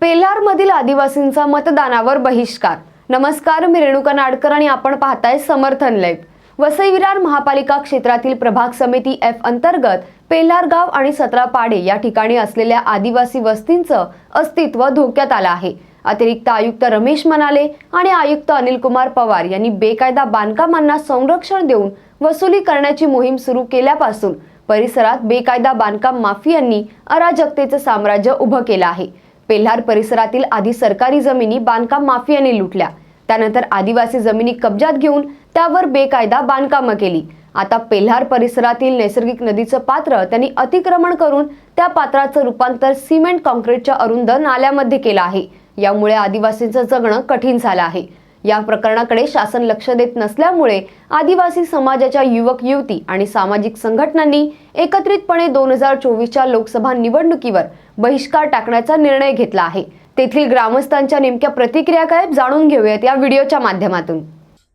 पेल्हारमधील आदिवासींचा मतदानावर बहिष्कार. नमस्कार मी रेणुका नाडकर आणि आपण पाहताय समर्थन लाईव्ह वसई विरार महापालिका क्षेत्रातील प्रभाग समिती एफ अंतर्गत पेलार गाव आणि सतरा पाडे या ठिकाणी असलेल्या आदिवासी वस्तींचं अस्तित्व धोक्यात आलं आहे. अतिरिक्त आयुक्त रमेश मनाले आणि आयुक्त अनिल कुमार पवार यांनी बेकायदा बांधकामांना संरक्षण देऊन वसुली करण्याची मोहीम सुरू केल्यापासून परिसरात बेकायदा बांधकाम माफियांनी अराजकतेचं साम्राज्य उभं केलं आहे. पेल्हार परिसरातील आधी सरकारी जमिनी बांधकाम माफियाने लुटल्या. त्यानंतर आदिवासी जमिनी कब्जात घेऊन त्यावर बेकायदा बांधकामं केली. आता पेल्हार परिसरातील नैसर्गिक नदीचं पात्र त्यांनी अतिक्रमण करून त्या पात्राचं रूपांतर सिमेंट कॉन्क्रीटच्या अरुंद नाल्यामध्ये केलं आहे. यामुळे आदिवासींचं जगणं कठीण झालं आहे. या प्रकरणाकडे शासन लक्ष देत नसल्यामुळे आदिवासी समाजाच्या युवक युवती आणि सामाजिक संघटनांनी एकत्रितपणे दोन हजार चोवीसच्या लोकसभा निवडणुकीवर बहिष्कार टाकण्याचा निर्णय घेतला आहे. तेथील ग्रामस्थांच्या नेमक्या प्रतिक्रिया काय जाणून घेऊयात या व्हिडिओच्या माध्यमातून.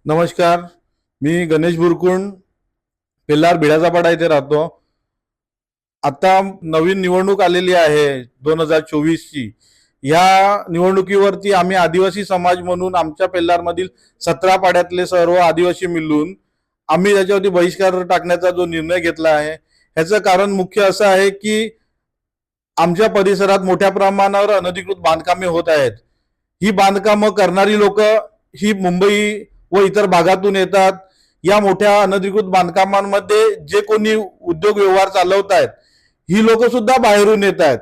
नमस्कार. मी गणेश बुरकुंड पेल्लार भिडाचापाडा येथे राहतो. आता नवीन निवडणूक आलेली आहे दोन हजार चोवीसची. या निवडणुकीवरती आम्ही आदिवासी समाज म्हणून आमच्या पेल्लारमधील सतरा पाड्यातले सर्व आदिवासी मिळून आम्ही त्याच्यावरती बहिष्कार टाकण्याचा जो निर्णय घेतला आहे ह्याचं कारण मुख्य असं आहे की आमच्या परिसरात मोठ्या प्रमाणावर अनधिकृत बांधकामे होत आहेत. ही बांधकामं करणारी लोक ही मुंबई व इतर भागातून येतात. या मोठ्या अनधिकृत बांधकामांमध्ये जे कोणी उद्योग व्यवहार चालवत आहेत ही लोक सुद्धा बाहेरून येत आहेत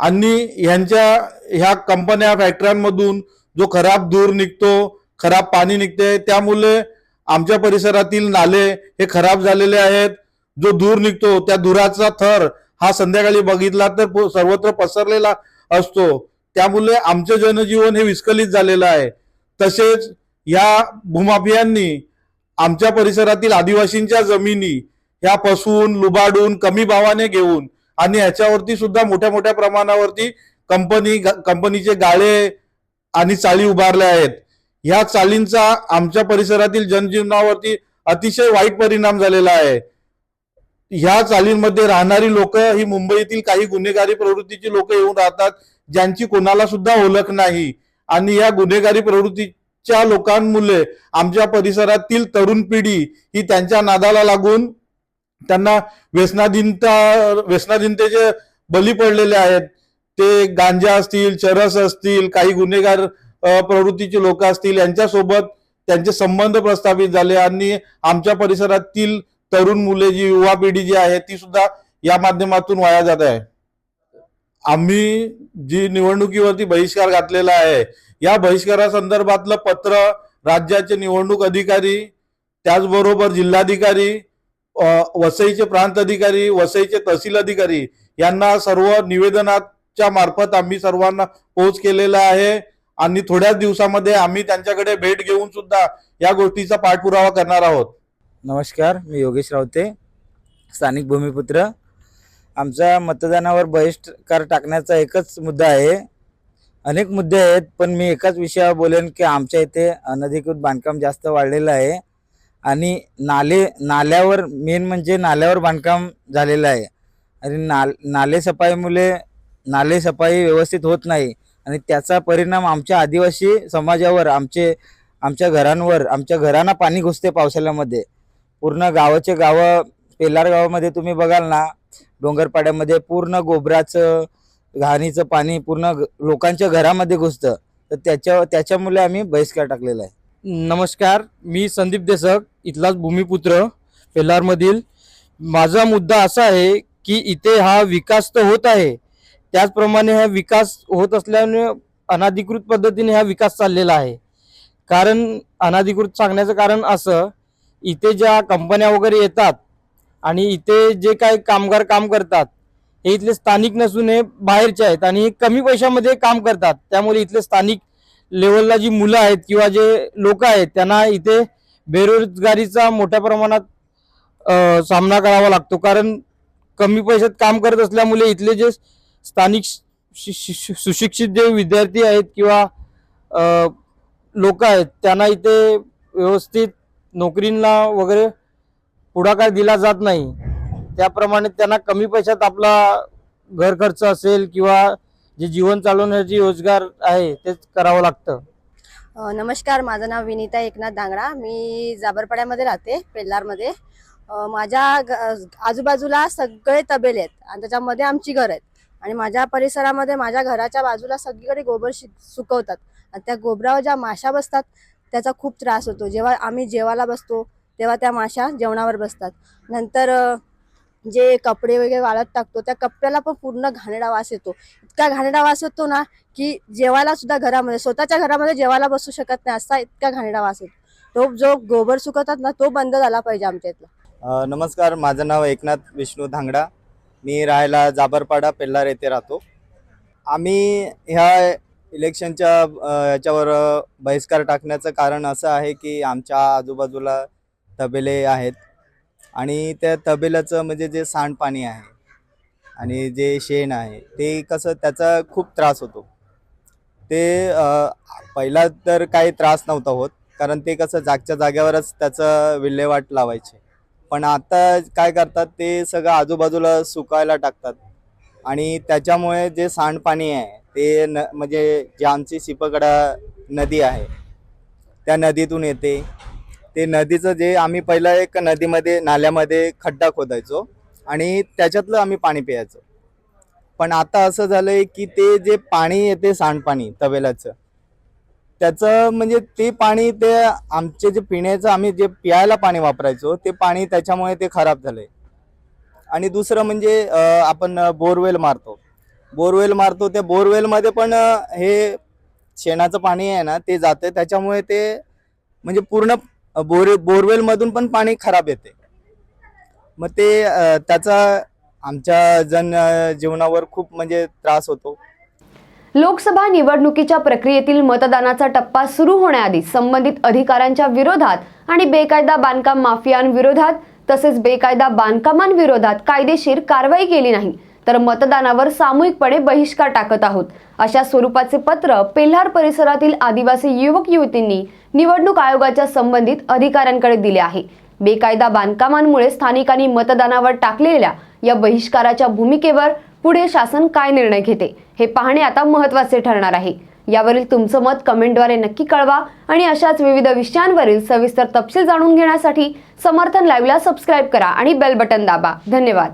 आणि ह्यांच्या ह्या कंपन्या फॅक्टऱ्यांमधून जो खराब धूर निघतो खराब पाणी निघते त्यामुळे आमच्या परिसरातील नाले हे खराब झालेले आहेत. जो धूर निघतो त्या धुराचा थर हा संध्याकाळी बघितला तर सर्वत्र पसरलेला असतो. त्यामुळे आमचं जनजीवन हे विस्कलित झालेलं आहे. तसेच या भूमाफियांनी आमच्या परिसरातील आदिवासींच्या जमिनी ह्या फसवून लुबाडून कमी भावाने घेऊन आणि याच्यावरती सुद्धा मोठ्या मोठ्या प्रमाणावरती कंपनी कंपनीचे गाळे आणि चाळी उभारल्या आहेत. ह्या चालींचा आमच्या परिसरातील जनजीवनावरती अतिशय वाईट परिणाम झालेला आहे. ह्या चालींमध्ये राहणारी लोक ही मुंबईतील काही गुन्हेगारी प्रवृत्तीची लोक येऊन राहतात ज्यांची कोणाला सुद्धा ओळख नाही. आणि या गुन्हेगारी प्रवृत्तीच्या लोकांमुळे आमच्या परिसरातील तरुण पिढी ही त्यांच्या नादाला लागून त्यांना व्यसनाधीनता व्यसनाधीनतेचे बली पडलेले आहेत ते गांजा असतील चरस असतील काही गुन्हेगार प्रवृत्तीचे लोक असतील यांच्यासोबत त्यांचे संबंध प्रस्थापित झाले आणि आमच्या परिसरातील तरुण मुले जी युवा पिढी जी आहे ती सुद्धा या माध्यमातून वाया जात आहे. आम्ही जी निवडणुकीवरती बहिष्कार घातलेला आहे या बहिष्कारासंदर्भातलं पत्र राज्याचे निवडणूक अधिकारी त्याचबरोबर जिल्हाधिकारी वसईचे प्रांत अधिकारी वसईचे तहसील अधिकारी यांना सर्व निवेदनाच्या मार्फत आम्ही सर्वांना पोहोच केलेला आहे. आणि थोड्याच दिवसामध्ये आम्ही त्यांच्याकडे भेट घेऊन सुद्धा या गोष्टीचा पाठपुरावा करणार आहोत. नमस्कार मी योगेश रावते स्थानिक भूमिपुत्र. आमच्या मतदानावर बहिष्कार टाकण्याचा एकच मुद्दा आहे. अनेक मुद्दे आहेत पण मी एकाच विषयावर बोलेन की आमच्या इथे अनधिकृत बांधकाम जास्त वाढलेलं आहे. आणि नाले नाल्यावर मेन म्हणजे नाल्यावर बांधकाम झालेलं आहे. आणि नाल नाले सफाईमुळे नाले सफाई व्यवस्थित होत नाही. आणि त्याचा परिणाम आमच्या आदिवासी समाजावर आमचे आमच्या घरांवर आमच्या घरांना पाणी घुसते पावसाळ्यामध्ये. पूर्ण गावाचे गावं पेलार गावामध्ये तुम्ही बघाल ना डोंगरपाड्यामध्ये पूर्ण गोबराचं घाणीचं पाणी पूर्ण लोकांच्या घरामध्ये घुसतं. तर त्याच्या त्याच्यामुळे आम्ही बहिष्कार टाकलेला आहे. नमस्कार मी संदीप देसक इथलाच भूमिपुत्र पेल्लारमधील माझा मुद्दा असा आहे की इथे हा विकास तर होत आहे. त्याचप्रमाणे हा विकास होत असल्याने अनाधिकृत पद्धतीने हा विकास चाललेला आहे. कारण अनाधिकृत सांगण्याचं कारण असं इथे ज्या कंपन्या वगैरे येतात आणि इथे जे काही कामगार काम करतात हे इथले स्थानिक नसून हे बाहेरचे आहेत आणि हे कमी पैशामध्ये काम करतात. त्यामुळे इथले स्थानिक लेवलला जी मुलं आहेत किंवा जे लोक आहेत त्यांना इथे बेरोजगारीचा मोठ्या प्रमाणात सामना करावा लागतो. कारण कमी पैशात काम करत असल्यामुळे इथले जे स्थानिक शि- शि- सुशिक्षित जे विद्यार्थी आहेत किंवा लोक आहेत त्यांना इथे व्यवस्थित नोकरींना वगैरे पुढाकार दिला जात नाही. त्याप्रमाणे त्यांना कमी पैशात आपला घर खर्च असेल किंवा जे जीवन चालवण्याची रोजगार आहे तेच करावं लागतं. अ, नमस्कार माझं नाव विनीता एकनाथ दांगडा. मी जाबरपाड्यामध्ये राहते पेल्लारमध्ये. अ, माझ्या ग- आजूबाजूला सगळे तबेले आहेत आणि त्याच्यामध्ये आमची घर आहेत. आणि माझ्या परिसरामध्ये माझ्या घराच्या बाजूला सगळीकडे गोबर शि सुकवतात. आणि त्या गोबरावर ज्या माशा बसतात त्याचा खूप त्रास होतो. जेव्हा आम्ही जेवायला बसतो तेव्हा त्या माशा जेवणावर बसतात. नंतर अ, जे कपडे वगैरे वाळत टाकतो त्या कपड्याला पण पूर्ण घाणडा वास येतो. इतका घाणडा वास येतो ना की जेवायला सुद्धा घरामध्ये स्वतःच्या घरामध्ये जेवायला बसू शकत नाही असा इतका घाणेरडा वास येतो. तो जो गोबर सुकवतात ना तो बंद झाला पाहिजे आमच्या इथला. नमस्कार माझं नाव एकनाथ विष्णू धांगडा. मी राहायला जाबरपाडा पेल्लार येथे राहतो. आम्ही ह्या इलेक्शनच्या याच्यावर बहिष्कार टाकण्याचं कारण असं आहे की आमच्या आजूबाजूला तबेले आहेत. आणि त्या तबेल्याचं म्हणजे जे सांडपाणी आहे आणि जे शेण आहे ते कसं त्याचा खूप त्रास होतो. ते पहिला तर काही त्रास नव्हता होत कारण ते कसं जागच्या जाग्यावरच त्याचं विल्हेवाट लावायचे. पण आता काय करतात ते सगळं आजूबाजूला सुकायला टाकतात. आणि त्याच्यामुळे जे सांडपाणी आहे ते न म्हणजे जे आमची सिपकडा नदी आहे त्या नदीतून येते. ते नदीचं जे आम्ही पहिला एक नदीमध्ये नाल्यामध्ये खड्डा खोदायचो आणि त्याच्यातलं आम्ही पाणी प्यायचो. पण आता असं झालंय की ते जे पाणी येते सांडपाणी तबेलाचं त्याचं म्हणजे ते पाणी ते आमचे जे पिण्याचं आम्ही जे प्यायला पाणी वापरायचो ते पाणी त्याच्यामुळे ते खराब झालंय. आणि दुसरं म्हणजे आपण बोरवेल मारतो. बोरवेल मारतो त्या बोरवेलमध्ये पण हे शेणाचं पाणी आहे ना ते जाते त्याच्यामुळे ते म्हणजे पूर्ण बोर बोरवेलमधून पण पाणी खराब येते. मग ते त्याचा आमच्या जन जीवनावर खूप म्हणजे त्रास होतो. लोकसभा निवडणुकीच्या प्रक्रियेतील मतदानाचा टप्पा सुरू होण्याआधी संबंधित अधिकाऱ्यांच्या विरोधात आणि बेकायदा बांधकाम माफियांविरोधात तसेच बेकायदा बांधकामांविरोधात कायदेशीर कारवाई केली नाही. तर मतदानावर सामूहिकपणे बहिष्कार टाकत आहोत. अशा स्वरूपाचे पत्र पेल्हार परिसरातील आदिवासी युवक युवतींनी निवडणूक आयोगाच्या संबंधित अधिकाऱ्यांकडे दिले आहे. बेकायदा बांधकामांमुळे स्थानिकांनी मतदानावर टाकलेल्या या बहिष्काराच्या भूमिकेवर पुढे शासन काय निर्णय घेते हे पाहणे आता महत्त्वाचे ठरणार आहे. यावरील तुमचं मत कमेंटद्वारे नक्की कळवा आणि अशाच विविध विषयांवरील सविस्तर तपशील जाणून घेण्यासाठी समर्थन लाईव्हला सबस्क्राईब करा आणि बेल बटन दाबा. धन्यवाद.